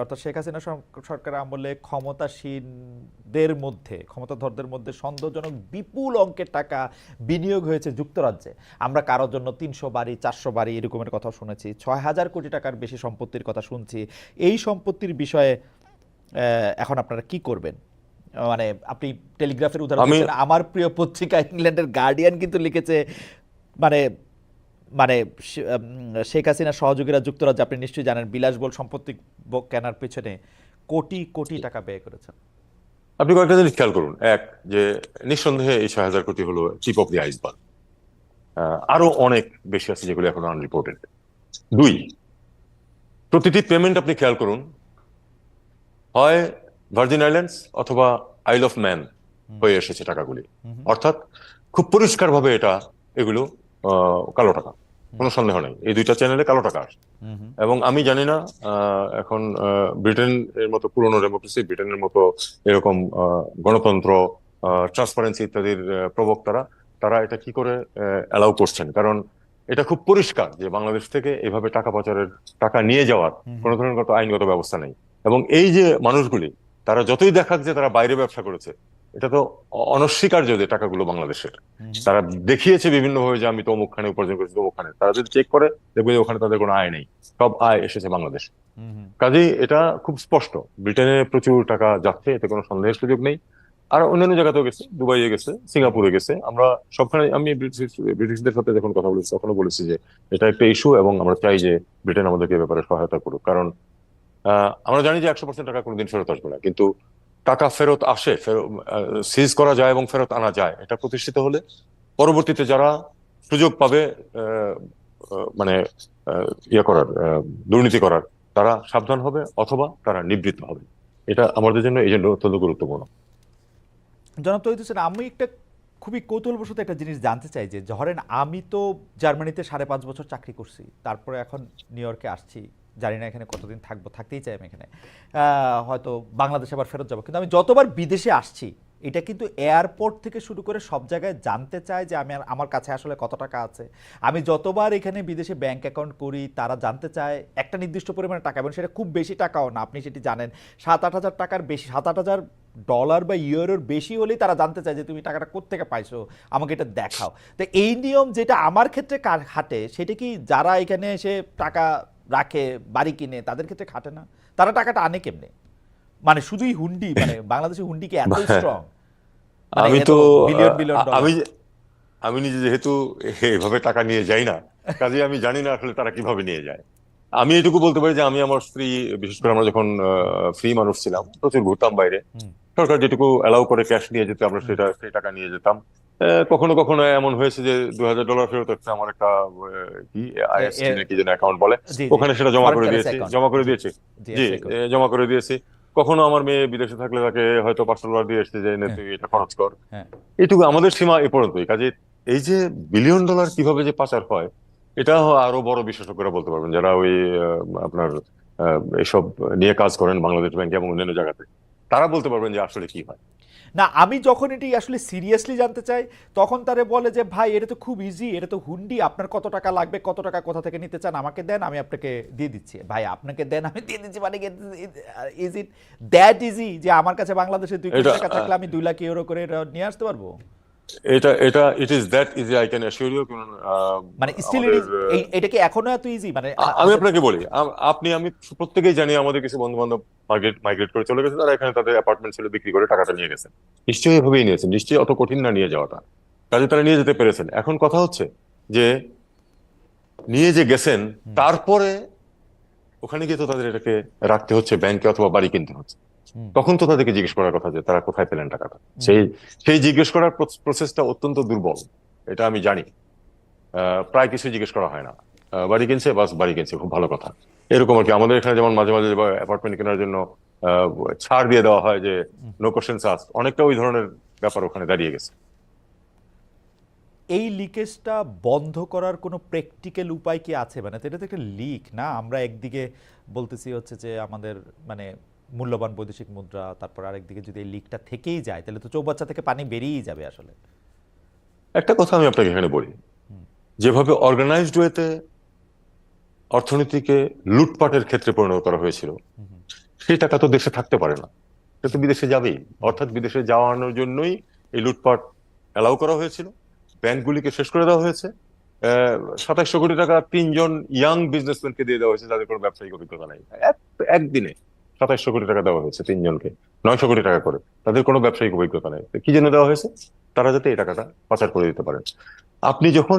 অর্থাৎ শেখ হাসিনা সর- সরকার আমলে ক্ষমতাসীনদের মধ্যে ক্ষমতাধরদের মধ্যে সন্দেহজনক বিপুল অঙ্কের টাকা বিনিয়োগ হয়েছে যুক্তরাজ্যে। আমরা কারোর জন্য তিনশো বাড়ি চারশো বাড়ি এরকমের কথা শুনেছি ছয় হাজার কোটি টাকার বেশি সম্পত্তির কথা শুনছি। এই সম্পত্তির বিষয়ে এখন আপনারা কি করবেন? মানে আপনি টেলিগ্রাফের উদাহরণ আমি- আমার প্রিয় পত্রিকা ইংল্যান্ডের গার্ডিয়ান কিন্তু লিখেছে মানে মানে শেখ হাসিনার সহযোগীরা যুক্তরাজ্যে আপনি নিশ্চয়ই জানেন বিলাসবহুল সম্পত্তি কেনার পেছনে কোটি কোটি টাকা ব্যয় করেছেন। আপনি কয়েকটা জিনিস খেয়াল করুন। এক যে নিঃসন্দেহে এই ছয় হাজার কোটি হলো চিপ অফ দি আইসবার্গ। আরও অনেক বেশি আছে যেগুলো এখন আনরিপোর্টেড দুই প্রতিটি পেমেন্ট আপনি খেয়াল করুন হয় ভার্জিন আইল্যান্ডস অথবা আইল অফ ম্যান হয়ে এসেছে টাকাগুলি। অর্থাৎ খুব পরিষ্কারভাবে এটা এগুলো আহ, কালো টাকা। কোনো সন্দেহ নেই। এই দুইটা চ্যানেলে কালো টাকা আসে। এবং আমি জানি না এখন ব্রিটেন এর মতো পুরনো ডেমোক্রেসি ব্রিটেনের মতো এরকম গণতন্ত্র ট্রান্সপারেন্সি ইত্যাদির প্রবক্তারা তারা এটা কি করে অ্যালাউ করছেন? কারণ এটা খুব পরিষ্কার যে বাংলাদেশ থেকে এভাবে টাকা পাচারের টাকা নিয়ে যাওয়ার কোনো ধরনের আইনগত ব্যবস্থা নেই। এবং এই যে মানুষগুলি তারা যতই দেখাক যে তারা বাইরে ব্যবসা করেছে এটা তো অনস্বীকার্য যে টাকাগুলো বাংলাদেশের। তারা দেখিয়েছে বিভিন্ন ভাবে যে আমি তো অমুকখানে উপার্জন করেছি অমুকখানে তারা যদি চেক করে দেখবে যে ওখানে তাদের কোনো আয় নেই। সব আয় এসেছে বাংলাদেশ। কাজেই এটা খুব স্পষ্ট। ব্রিটেনে প্রচুর টাকা যাচ্ছে এতে কোনো সন্দেহের সুযোগ নেই। আর অন্যান্য জায়গাতেও গেছে দুবাইয়ে গেছে সিঙ্গাপুরে গেছে। আমরা সবখানে আমি ব্রিটিশ ব্রিটিশদের সাথে যখন কথা বলেছি তখনও বলেছি যে এটা একটা ইস্যু এবং আমরা চাই যে ব্রিটেন আমাদেরকে ব্যাপারে সহায়তা করুক। কারণ আহ, আমরা জানি যে একশো পার্সেন্ট টাকা কোনোদিন ফেরত আসবে না। কিন্তু টাকা ফেরত আসে সিজ করা যায় এবং ফেরত আনা যায়। এটা প্রতিষ্ঠিত হলে পরবর্তীতে যারা সুযোগ পাবে মানে ইয়ে করার দুর্নীতি করার, তারা সাবধান হবে অথবা তারা নিবৃত্ত হবে। এটা আমাদের জন্য এই জন্য অত্যন্ত গুরুত্বপূর্ণ। জনাব তৈরি হোসেন, আমি একটা খুবই কৌতূহলবশত একটা জিনিস জানতে চাই যে, ধরেন আমি তো জার্মানিতে সাড়ে পাঁচ বছর চাকরি করছি, তারপরে এখন নিউ ইয়র্কে আসছি জানি না এখানে কতদিন থাকব, থাকতেই চাই আমি এখানে। হয়তো বাংলাদেশে আবার ফেরত যাব। কিন্তু আমি যতবার বিদেশে আসছি, এটা কিন্তু এয়ারপোর্ট থেকে শুরু করে সব জায়গায় জানতে চায় যে আমি আমার কাছে আসলে কত টাকা আছে। আমি যতবার এখানে বিদেশে ব্যাংক অ্যাকাউন্ট করি, তারা জানতে চায় একটা নির্দিষ্ট পরিমাণে টাকা, এবং সেটা খুব বেশি টাকাও না, আপনি সেটি জানেন। সাত আট হাজার টাকার বেশি সাত আট হাজার ডলার বা ইউরোর বেশি হলেই তারা জানতে চায় যে তুমি টাকাটা কোত্থেকে পাইছো, আমাকে এটা দেখাও। তো এই নিয়ম যেটা আমার ক্ষেত্রে কার- খাটে সেটা কি যারা এখানে এসে টাকা রাখে বাড়ি কিনে তাদের ক্ষেত্রে খাটে না। তারা টাকাটা আনে কেমনে? মানে শুধুই হুন্ডি মানে বাংলাদেশের হুন্ডি কি এত স্ট্রং মানে আমি তো আমি আমি নিজে যেহেতু এভাবে টাকা নিয়ে যাই না কাজে আমি জানি না আসলে তারা কীভাবে নিয়ে যায়। আমি এটুকু বলতে পারি যে আমি আমার স্ত্রী বিশেষ করে আমরা যখন ফ্রি মানুষ ছিলাম প্রচুর ঘুরতাম বাইরে। সরকার যেটুকু অ্যালাউ করে ক্যাশ নিয়ে যেতে আমরা সেটা সেই টাকা নিয়ে যেতাম। কখনো কখনো এমন হয়েছে যে দু হাজার ডলার ফেরত হচ্ছে আমার একটা কি নাকি যেন অ্যাকাউন্ট বলে। ওখানে সেটা জমা করে দিয়েছি জমা করে দিয়েছি। জি, জমা করে দিয়েছি। কখনো আমার মেয়ে বিদেশে থাকলে তাকে হয়তো পাঁচশো ডলার দিয়ে এসছে যে নে তুই এটা খরচ কর। হ্যাঁ। এইটুকু আমাদের সীমা এ পর্যন্তই। কাজে এই যে বিলিয়ন ডলার কীভাবে যে পাচার হয় এটা আরও বড় বিশেষজ্ঞরা বলতে পারবেন যারা ওই আপনার আহ, এসব নিয়ে কাজ করেন বাংলাদেশ ব্যাংকে এবং অন্যান্য জায়গাতে। তারা বলতে পারবেন যে আসলে কি হয়। না আমি যখন এটি আসলে সিরিয়াসলি জানতে চাই তখন তারে বলে যে ভাই এটা তো খুব ইজি এটা তো হুন্ডি আপনার কত টাকা লাগবে কত টাকা কোথা থেকে নিতে চান আমাকে দেন আমি আপনাকে দিয়ে দিচ্ছি। ভাই আপনাকে দেন আমি দিয়ে দিচ্ছি মানে ইজ ইট দ্যাট ইজি যে আমার কাছে বাংলাদেশে দুই কোটি টাকা থাকলে আমি দুই লাখ ইউরো করে নিয়ে আসতে পারব? এটা এটা it is that easy I can assure you মানে স্টিল এটা কি এখনও এত ইজি মানে আমি আপনাকে বলি আপনি আমি প্রত্যেকেই জানি আমাদের কিছু বন্ধু বান্ধব মাইগ্রেট মাইগ্রেট করে চলে গেছে তারা এখানে তাদের অ্যাপার্টমেন্ট ছিল বিক্রি করে টাকাটা নিয়ে গেছেন নিশ্চয়ই এভাবেই নিয়েছেন নিশ্চয়ই অত কঠিন না নিয়ে যাওয়াটা। কাজে তারা নিয়ে যেতে পেরেছেন। এখন কথা হচ্ছে যে নিয়ে যে গেছেন তারপরে ওখানে গিয়ে তো তাদের এটাকে রাখতে হচ্ছে ব্যাংকে অথবা বাড়ি কিনতে হচ্ছে। তখন তো তাদেরকে জিজ্ঞেস করার কথা যে তারা কোথায় পেলেন টাকাটা। সেই সেই জিজ্ঞেস করার প্রসেসটা অত্যন্ত দুর্বল এটা আমি জানি। প্রায় কিছু জিজ্ঞেস করা হয় না। বাড়ি কিনছে বাস বাড়ি কিনছে খুব ভালো কথা। এরকম আর কি? আমাদের এখানে যেমন মাঝে মাঝে অ্যাপার্টমেন্ট কেনার জন্য ছাড় দিয়ে দেওয়া হয় যে নো কোশ্চেন আস্ক অনেকটা ওই ধরনের ব্যাপার ওখানে দাঁড়িয়ে গেছে। এই লিকেজটা বন্ধ করার কোনো প্র্যাকটিক্যাল উপায় কি আছে? মানে এটা তো একটা লিক না? আমরা একদিকে বলতেছি হচ্ছে যে আমাদের মানে মূল্যবান বৈদেশিক মুদ্রা তারপর আরেকদিকে যদি এই লিকটা থেকেই যায় তাহলে তো চৌবাচ্চা থেকে পানি বেরিয়েই যাবে আসলে। একটা কথা আমি আপনাকে এখানে বলি। যেভাবে অর্গানাইজড ওয়েতে অর্থনীতিকে লুটপাটের ক্ষেত্রে পরিণত করা হয়েছিল সেই টাকা তো দেশে থাকতে পারে না। সে তো বিদেশে যাবেই। অর্থাৎ বিদেশে যাওয়ানোর জন্যই এই লুটপাট অ্যালাউ করা হয়েছিল। ব্যাংকগুলিকে শেষ করে দেওয়া হয়েছে। সাতাশশো কোটি টাকা তিনজন ইয়াং বিজনেসম্যানকে দিয়ে দেওয়া হয়েছে যাদের কোনো ব্যবসায়িক অভিজ্ঞতা নাই। এক- একদিনে। সাতাশশো কোটি টাকা দেওয়া হয়েছে তিনজনকে, নয়শো কোটি টাকা করে। তাদের কোনো ব্যবসায়িক অভিজ্ঞতা নেই। কি জন্য দেওয়া হয়েছে? তারা যাতে এই টাকাটা পাচার করে দিতে পারেন। আপনি যখন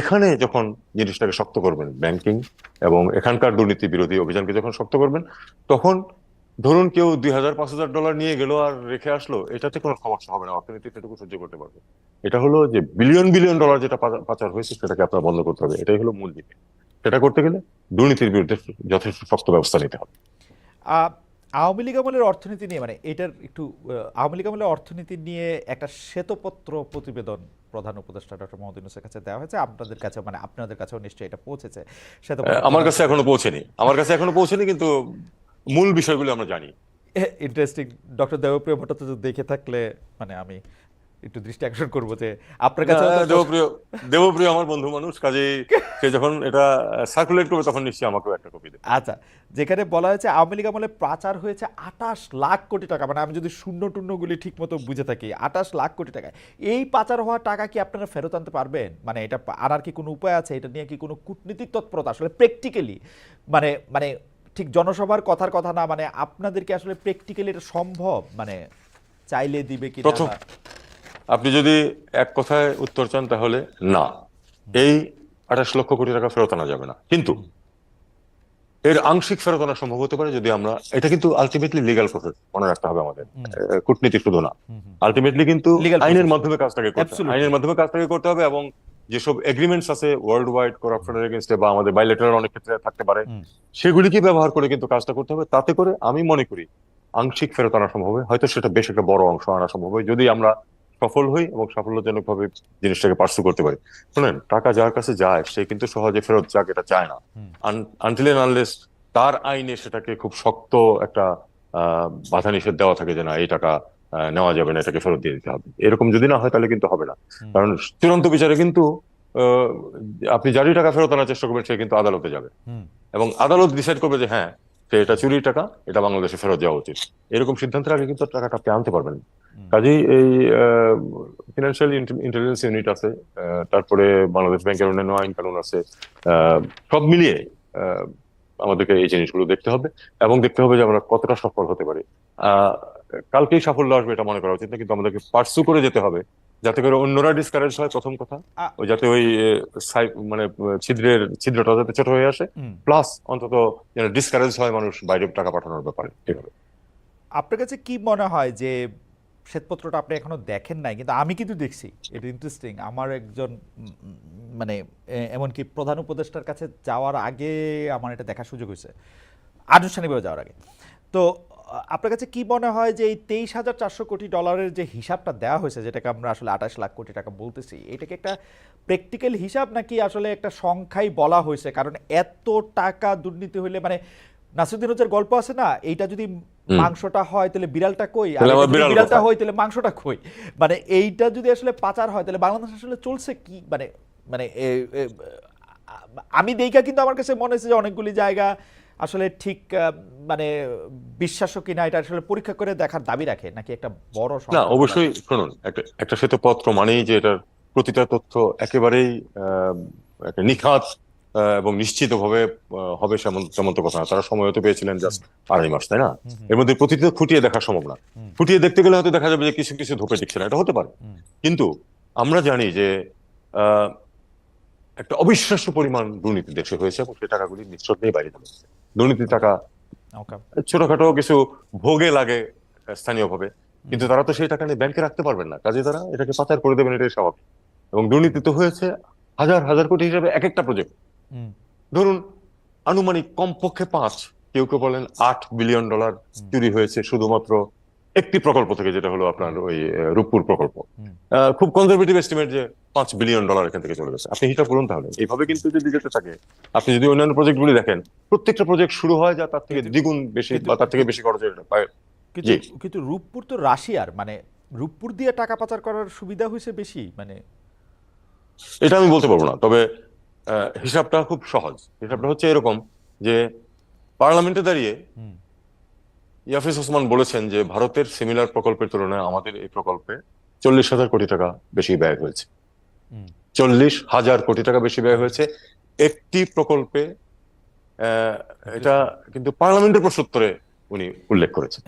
এখানে যখন জিনিসটাকে শক্ত করবেন, ব্যাংকিং এবং এখানকার দুর্নীতি বিরোধী অভিযানকে যখন শক্ত করবেন, তখন ধরুন কেউ দুই হাজার, পাঁচ হাজার ডলার নিয়ে গেল আর রেখে আসলো, এটাতে কোনো সমস্যা হবে না। অর্থনীতি সেটুকু সহ্য করতে পারবে। এটা হলো যে বিলিয়ন বিলিয়ন ডলার যেটা পাচার হয়েছে, সেটাকে আপনার বন্ধ করতে হবে। এটাই হলো মূল দিক। সেটা করতে গেলে দুর্নীতির বিরুদ্ধে যথেষ্ট শক্ত ব্যবস্থা নিতে হবে। আওয়ামী লীগ আমলের অর্থনীতি নিয়ে মানে এটার একটু আওয়ামী লীগ আমলের অর্থনীতি নিয়ে একটা শ্বেতপত্র প্রতিবেদন প্রধান উপদেষ্টা ডক্টর মোহাম্মদ ইউনূসের কাছে দেওয়া হয়েছে। আপনাদের কাছে মানে আপনাদের কাছেও নিশ্চয়ই এটা পৌঁছেছে। আমার কাছে এখনও পৌঁছেনি। আমার কাছে এখনও পৌঁছেনি কিন্তু মূল বিষয়গুলো আমরা জানি। ইন্টারেস্টিং ডক্টর দেবপ্রিয় ভট্টাচার্য দেখে থাকলে মানে আমি একটু দৃষ্টি আকর্ষণ করব যে আপনার কাছে দেবপ্রিয় দেবপ্রিয় আমার বন্ধু মানুষ কাজে সে যখন এটা সার্কুলেট করবে তখন নিশ্চয়ই আমাকেও একটা কপি দেবে। আচ্ছা যেখানে বলা হয়েছে আওয়ামী লীগ আমলে পাচার হয়েছে আঠাশ লাখ কোটি টাকা মানে আমি যদি শূন্য টুন্যগুলি ঠিক মতো বুঝে থাকি আঠাশ লাখ কোটি টাকা এই পাচার হওয়া টাকা কি আপনারা ফেরত আনতে পারবেন? মানে এটা আনার কি কোনো উপায় আছে? এটা নিয়ে কি কোনো কূটনীতিক তৎপরতা? আসলে প্র্যাকটিক্যালি মানে মানে ঠিক জনসভার কথার কথা না মানে আপনাদেরকে আসলে প্র্যাকটিক্যালি এটা সম্ভব? মানে চাইলে দিবে কি প্রথম আপনি যদি এক কথায় উত্তর চান তাহলে না। এই আঠাশ লক্ষ কোটি টাকা ফেরত আনা যাবে না। কিন্তু এর আংশিক ফেরত আনা সম্ভব হতে পারে যদি আমরা এটা কিন্তু আলটিমেটলি লিগ্যাল প্রসেস মনে রাখতে হবে আমাদের। কূটনীতি শুধু না। আলটিমেটলি কিন্তু আইনের মাধ্যমে কাজটাকে করতে হবে। আইনের মাধ্যমে কাজটাকে করতে হবে এবং যেসব এগ্রিমেন্টস আছে ওয়ার্ল্ড ওয়াইড করাপশনের এগেনস্টে বা আমাদের বাইলেটারাল অনেক ক্ষেত্রে থাকতে পারে। সেগুলিকে ব্যবহার করে কিন্তু কাজটা করতে হবে। তাতে করে আমি মনে করি আংশিক ফেরত আনা সম্ভব হবে। হয়তো সেটা বেশ একটা বড় অংশ আনা সম্ভব হবে। যদি আমরা সফল হই এবং সাফল্যজনক ভাবে জিনিসটাকে পার্সু করতে পারি। শুনেন টাকা যার কাছে যায় সে কিন্তু সহজে ফেরত যাক এটা চায় না। আনটিল আনলেস তার আইনে সেটাকে খুব শক্ত একটা আহ, বাধা নিষেধ দেওয়া থাকে যে না এই টাকা নেওয়া যাবে না এটাকে ফেরত দিয়ে দিতে হবে। এরকম যদি না হয় তাহলে কিন্তু হবে না। কারণ চূড়ান্ত বিচারে কিন্তু আহ, আপনি যারই টাকা ফেরত আনার চেষ্টা করবেন সে কিন্তু আদালতে যাবে। এবং আদালত ডিসাইড করবে যে হ্যাঁ সে এটা চুরির টাকা এটা বাংলাদেশে ফেরত যাওয়া উচিত। এরকম সিদ্ধান্তের আগে কিন্তু টাকাটা আপনি আনতে পারবেন। কাজেই এই ফিনান্সিয়াল ইন্টেলিজেন্স ইউনিট আছে তারপরে বাংলাদেশ ব্যাংকের অন্যান্য আইন কানুন আছে সব মিলিয়ে আমাদেরকে এই জিনিসগুলো দেখতে হবে এবং দেখতে হবে যে আমরা কতটা সফল হতে পারি। কালকেই সাফল্য আসবে এটা মনে করা উচিত না কিন্তু আমাদেরকে পার্সু করে যেতে হবে যাতে করে অন্যরা ডিসকারেজ হয় প্রথম কথা ওই যাতে ওই সাই- মানে ছিদ্রের ছিদ্রটা যাতে ছোট হয়ে আসে প্লাস অন্তত যেন ডিসকারেজ হয় মানুষ বাইরে টাকা পাঠানোর ব্যাপারে আপনার কাছে কি মনে হয় যে শ্বেতপত্রটা আপনি এখনও দেখেন নাই, কিন্তু আমি কিন্তু দেখছি। এটা ইন্টারেস্টিং আমার একজন মানে এমনকি প্রধান উপদেষ্টার কাছে যাওয়ার আগে আমার এটা দেখার সুযোগ হয়েছে। আনুষ্ঠানিকভাবে যাওয়ার আগে। তো আপনার কাছে কি মনে হয় যে এই তেইশ হাজার চারশো কোটি ডলারের যে হিসাবটা দেওয়া হয়েছে, যেটাকে আমরা আসলে আঠাশ লাখ কোটি টাকা বলতেছি এটাকে একটা প্র্যাকটিক্যাল হিসাব নাকি আসলে একটা সংখ্যাই বলা হয়েছে? কারণ এত টাকা দুর্নীতি হইলে মানে নাসিরুদ্দিন হজ্জার গল্প আছে না? এইটা যদি মাংসটা হয় তাহলে বিড়ালটা কই? আর বিড়ালটা হয় তাহলে মাংসটা কই? মানে এইটা যদি আসলে পাচার হয় তাহলে বাংলাদেশ আসলে চলছে কি? মানে মানে আমি দেখা কিন্তু আমার কাছে মনে হচ্ছে যে অনেকগুলি জায়গা আসলে ঠিক মানে বিশ্বাস্য কিনা এটা আসলে পরীক্ষা করে দেখার দাবি রাখে নাকি একটা বড় না অবশ্যই শুনুন একটা শ্বেতপত্র মানেই যে এটার প্রতিটা তথ্য একেবারেই নিখাত এবং নিশ্চিতভাবে আহ, হবে সেমন তেমন তো কথা না। তারা সময় হতে পেয়েছিলেন জাস্ট আড়াই মাস তাই না? এর মধ্যে প্রতিটা খুঁটিয়ে দেখা সম্ভব না। খুঁটিয়ে দেখতে গেলে হয়তো দেখা যাবে যে কিছু কিছু ধোপে দিচ্ছে না। এটা হতে পারে। কিন্তু আমরা জানি যে একটা অবিশ্বাস্য পরিমাণ দুর্নীতি দেশে হয়েছে এবং সেই টাকাগুলি নিঃশব্দেই বাইরে গেছে দুর্নীতির টাকা ছোটখাটো কিছু ভোগে লাগে স্থানীয়ভাবে। কিন্তু তারা তো সেই টাকা নিয়ে ব্যাংকে রাখতে পারবেন না। কাজে তারা এটাকে পাচার করে দেবেন এটাই স্বাভাবিক। এবং দুর্নীতি তো হয়েছে হাজার হাজার কোটি হিসাবে এক একটা প্রজেক্ট ধরুন আনুমানিক কমপক্ষে পাঁচ কেউ কেউ বলেন আট বিলিয়ন ডলার চুরি হয়েছে শুধুমাত্র একটি প্রকল্প থেকে যেটা হলো আপনার ওই রূপপুর প্রকল্প। খুব কনজারভেটিভ এস্টিমেট যে পাঁচ বিলিয়ন ডলার এখান থেকে চলে গেছে। আপনি হিসাব করুন তাহলে। এইভাবে কিন্তু যদি যেতে থাকে আপনি যদি অন্যান্য প্রজেক্টগুলি দেখেন প্রত্যেকটা প্রজেক্ট শুরু হয় যা তার থেকে দ্বিগুণ বেশি বা তার থেকে বেশি খরচের পায়। কিন্তু কিন্তু রূপপুর তো রাশিয়ার মানে রূপপুর দিয়ে টাকা পাচার করার সুবিধা হয়েছে বেশি মানে এটা আমি বলতে পারব না। তবে হিসাবটা খুব সহজ। হিসাবটা হচ্ছে এরকম যে পার্লামেন্টে দাঁড়িয়ে ইয়াফিস ওসমান বলেছেন যে ভারতের সিমিলার প্রকল্পের তুলনায় আমাদের এই প্রকল্পে চল্লিশ হাজার কোটি টাকা বেশি ব্যয় হয়েছে। চল্লিশ হাজার কোটি টাকা বেশি ব্যয় হয়েছে। একটি প্রকল্পে আহ, এটা কিন্তু পার্লামেন্টের প্রশ্নোত্তরে উনি উল্লেখ করেছেন।